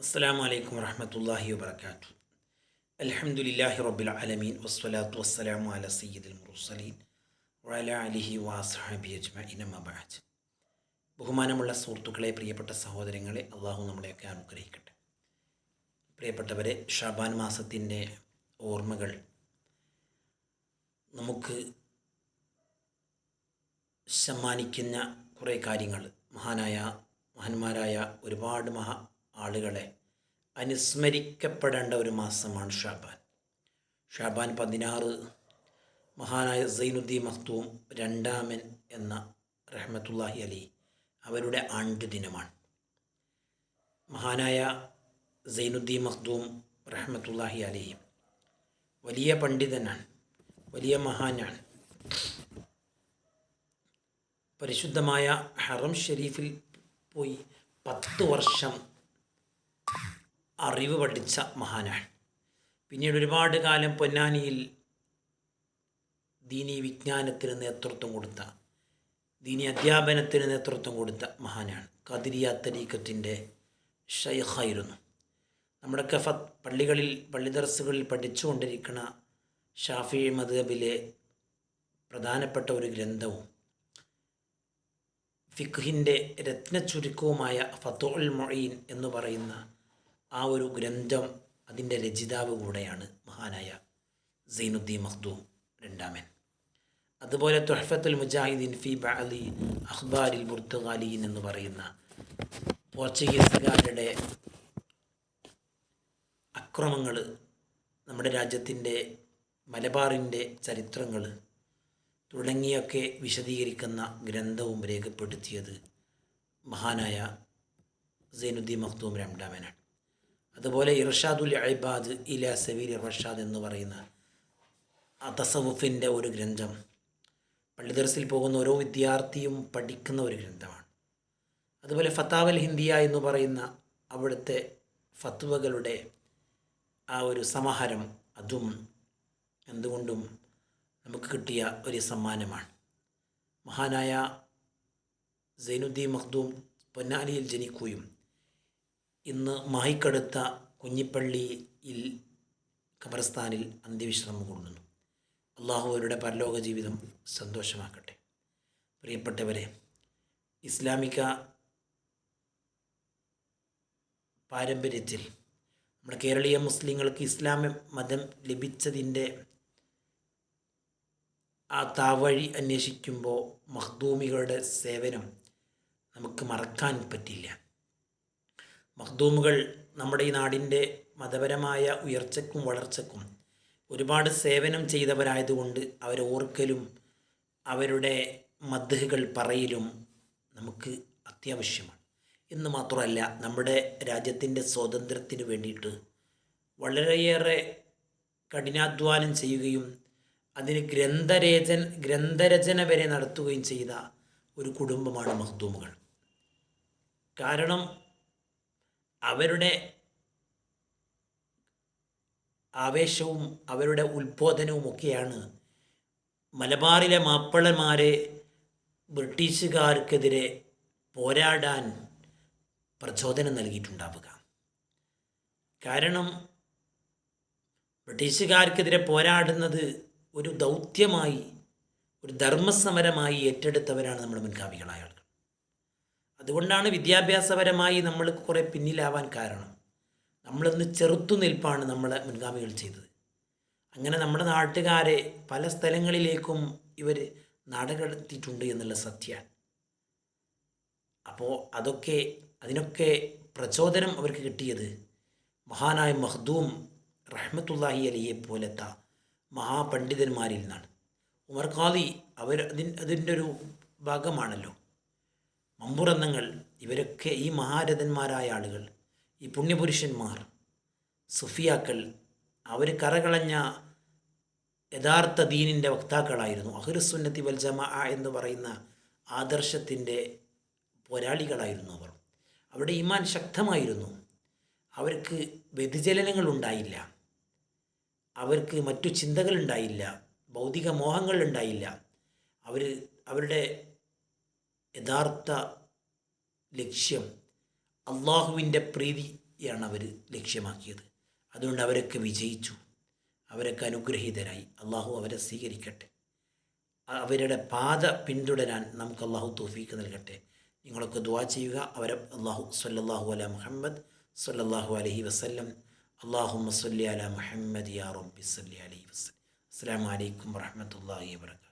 അസ്സാം അലൈക്കും വറഹമത്തല്ലാഹി വാബർക്കാത്തു അലഹമുല്ലാഹി റബ്ബിൽ ആലമീൻ. വസ്സലാത്തു വസ്സലാമു അല സയ്യിദുൽ മുർസലീൻ. വഅല അലിഹി വാസഹാബി അജ്മഈൻ അമ്മാ ബഹുമാനമുള്ള സുഹൃത്തുക്കളെ പ്രിയപ്പെട്ട സഹോദരങ്ങളെ അള്ളാഹു നമ്മളെയൊക്കെ അനുഗ്രഹിക്കട്ടെ. പ്രിയപ്പെട്ടവരെ ഷാബാൻ മാസത്തിന്റെ ഓർമ്മകൾ നമുക്ക് സമ്മാനിക്കുന്ന കുറേ കാര്യങ്ങൾ. മഹാനായ മഹാന്മാരായ ഒരുപാട് മഹാ ആളുകളെ അനുസ്മരിക്കപ്പെടേണ്ട ഒരു മാസമാണ് ഷാബാൻ. ഷാബാൻ പതിനാറ് മഹാനായ സൈനുദ്ദീൻ മഖ്തൂം രണ്ടാമൻ എന്ന റഹ്മത്തുല്ലാഹി അലി അവരുടെ ആണ്ട് ദിനമാണ്. മഹാനായ സൈനുദ്ദീൻ മഖ്ദൂം റഹ്മത്തുല്ലാഹി അലി വലിയ പണ്ഡിതനാണ് വലിയ മഹാനാണ്. പരിശുദ്ധമായ ഹറം ഷെരീഫിൽ പോയി പത്ത് വർഷം അറിവ് പഠിച്ച മഹാനാണ്. പിന്നീട് ഒരുപാട് കാലം പൊന്നാനിയിൽ ദീനി വിജ്ഞാനത്തിന് നേതൃത്വം കൊടുത്ത ദീനി അധ്യാപനത്തിന് നേതൃത്വം കൊടുത്ത മഹാനാണ്. കതിരിയ തരീക്കത്തിന്റെ ഷൈഹായിരുന്നു നമ്മുടെ ഫത്ത് പള്ളികളിൽ പള്ളി ദർസുകളിൽ പഠിച്ചുകൊണ്ടിരിക്കുന്ന ഷാഫി മദ്ഹബിലെ പ്രധാനപ്പെട്ട ഒരു ഗ്രന്ഥവും ഫിഖിന്റെ രത്നചുരുക്കവുമായ ഫത്തുൽ മൊയ്ൻ എന്ന് പറയുന്ന ആ ഒരു ഗ്രന്ഥം അതിന്റെ രചിതാവ് കൂടെയാണ് മഹാനായ സൈനുദ്ദീൻ മഖ്ദൂം രണ്ടാമൻ. അതുപോലെ തൊഹഫത്തുൽ മുജാഹിദീൻ ഫി ബഅലി അഖ്ബാരിൽ പുർത്തുഗാലിയൻ എന്ന് പറയുന്ന പോർച്ചുഗീസുകാരുടെ അക്രമങ്ങൾ നമ്മുടെ രാജ്യത്തിന്റെ മലബാറിന്റെ ചരിത്രങ്ങൾ തുടങ്ങിയൊക്കെ വിശദീകരിക്കുന്ന ഗ്രന്ഥവും രേഖപ്പെടുത്തിയത് മഹാനായ സൈനുദ്ദീൻ മഖ്ദൂം രണ്ടാമനാണ്. അതുപോലെ ഇർഷാദുൽ അഹിബാദ് ഇല സവീർ ഇർഷാദ് എന്ന് പറയുന്ന തസവുഫിന്റെ ഒരു ഗ്രന്ഥം. പള്ളിദർസിൽ പോകുന്ന ഓരോ വിദ്യാർത്ഥിയും പഠിക്കുന്ന ഒരു ഗ്രന്ഥമാണ്. അതുപോലെ ഫത്താവൽ ഹിന്ദിയ എന്ന് പറയുന്ന അവിടുത്തെ ഫത്വകളുടെ ആ ഒരു സമാഹാരം അതും എന്തുകൊണ്ടും നമുക്ക് കിട്ടിയ ഒരു സമ്മാനമാണ്. മഹാനായ സൈനുദ്ദീൻ മഖ്ദൂം പൊന്നാനിയിൽ ജനിക്കുകയും ഇന്ന് മാഹിക്കടുത്ത കുഞ്ഞിപ്പള്ളിയിൽ ഖബർസ്ഥാനിൽ അന്ത്യവിശ്രമം കൊള്ളുന്നു. അള്ളാഹു അവരുടെ പരലോക ജീവിതം സന്തോഷമാക്കട്ടെ. പ്രിയപ്പെട്ടവരെ ഇസ്ലാമിക പാരമ്പര്യത്തിൽ നമ്മുടെ കേരളീയ മുസ്ലിങ്ങൾക്ക് ഇസ്ലാം മതം ലഭിച്ചതിന്റെ ആ താവഴി അന്വേഷിക്കുമ്പോൾ മഖ്ദൂമികളുടെ സേവനം നമുക്ക് മറക്കാൻ പറ്റില്ല. മഖ്ദൂമുകൾ നമ്മുടെ ഈ നാടിന്റെ മതപരമായ ഉയർച്ചയ്ക്കും വളർച്ചയ്ക്കും ഒരുപാട് സേവനം ചെയ്തവരായതുകൊണ്ട് അവരെ ഓർക്കലും അവരുടെ മദ്ഹുകൾ പറയലും നമുക്ക് അത്യാവശ്യമാണ്. എന്ന് മാത്രമല്ല നമ്മുടെ രാജ്യത്തിന്റെ സ്വാതന്ത്ര്യത്തിന് വേണ്ടിയിട്ട് വളരെയേറെ കഠിനാധ്വാനം ചെയ്യുകയും അതിന് ഗ്രന്ഥരചന ഗ്രന്ഥരചന വരെ നടത്തുകയും ചെയ്ത ഒരു കുടുംബമാണ് മഖ്ദൂമുകൾ കാരണം അവരുടെ ആവേശവും അവരുടെ ഉത്ബോധനവും ഒക്കെയാണ് മലബാറിലെ മാപ്പിളമാരെ ബ്രിട്ടീഷുകാർക്കെതിരെ പോരാടാൻ പ്രചോദനം നൽകിയിട്ടുണ്ടാവുക. കാരണം ബ്രിട്ടീഷുകാർക്കെതിരെ പോരാടുന്നത് ഒരു ദൗത്യമായി ഒരു ധർമ്മസമരമായി ഏറ്റെടുത്തവരാണ് നമ്മുടെ മുൻകാവികളായ ആളുകൾ. അതുകൊണ്ടാണ് വിദ്യാഭ്യാസപരമായി നമ്മൾ കുറേ പിന്നിലാവാൻ കാരണം. നമ്മളിന്ന് ചെറുത്തുനിൽപ്പാണ് നമ്മളെ മുൻഗാമികൾ ചെയ്തത്. അങ്ങനെ നമ്മുടെ നാട്ടുകാരെ പല സ്ഥലങ്ങളിലേക്കും ഇവർ നാടകത്തിയിട്ടുണ്ട് എന്നുള്ള സത്യമാണ് അപ്പോൾ അതൊക്കെ അതിനൊക്കെ പ്രചോദനം അവർക്ക് കിട്ടിയത് മഹാനായ മഹ്ദൂം റഹ്മത്തുല്ലാഹി അലിയെ പോലത്തെ മഹാപണ്ഡിതന്മാരിൽ നിന്നാണ്. ഉമർ ഖാദി അവർ അതിൻ അതിന്റെ ഒരു ഭാഗമാണല്ലോ. മമ്പുറന്നങ്ങൾ ഇവരൊക്കെ ഈ മഹാരഥന്മാരായ ആളുകൾ ഈ പുണ്യപുരുഷന്മാർ സുഫിയാക്കൾ അവർ കറകളഞ്ഞ യഥാർത്ഥ ദീനിന്റെ വക്താക്കളായിരുന്നു. അഹ്റുസുന്നത്തി വൽജമ എന്ന് പറയുന്ന ആദർശത്തിന്റെ പോരാളികളായിരുന്നു അവർ. അവരുടെ ഈമാൻ ശക്തമായിരുന്നു. അവർക്ക് വ്യതിചലനങ്ങൾ ഉണ്ടായില്ല. അവർക്ക് മറ്റു ചിന്തകളുണ്ടായില്ല ഭൗതിക മോഹങ്ങൾ ഉണ്ടായില്ല. അവർ അവരുടെ യഥാർത്ഥ ലക്ഷ്യം അള്ളാഹുവിന്റെ പ്രീതിയാണ് അവർ ലക്ഷ്യമാക്കിയത്. അതുകൊണ്ട് അവരൊക്കെ വിജയിച്ചു. അവരൊക്കെ അനുഗ്രഹീതരായി. അള്ളാഹു അവരെ സ്വീകരിക്കട്ടെ. അവരുടെ പാത പിന്തുടരാൻ നമുക്ക് അള്ളാഹു തോഫീക്ക് നൽകട്ടെ. നിങ്ങളൊക്കെ ദുവാ ചെയ്യുക. അവരെ അള്ളാഹു സല്ലാഹു അല മുഹമ്മദ് സല്ലാഹു അലഹി വസല്ലം. അള്ളാഹു സല്ലി അല മുഹമ്മദ് യാ റബ്ബി സല്ലി അലൈഹി വസല്ലം. അസ്സാം വലൈക്കും വാഹമത്തല്ലാഹി വാബർക്കാത്തു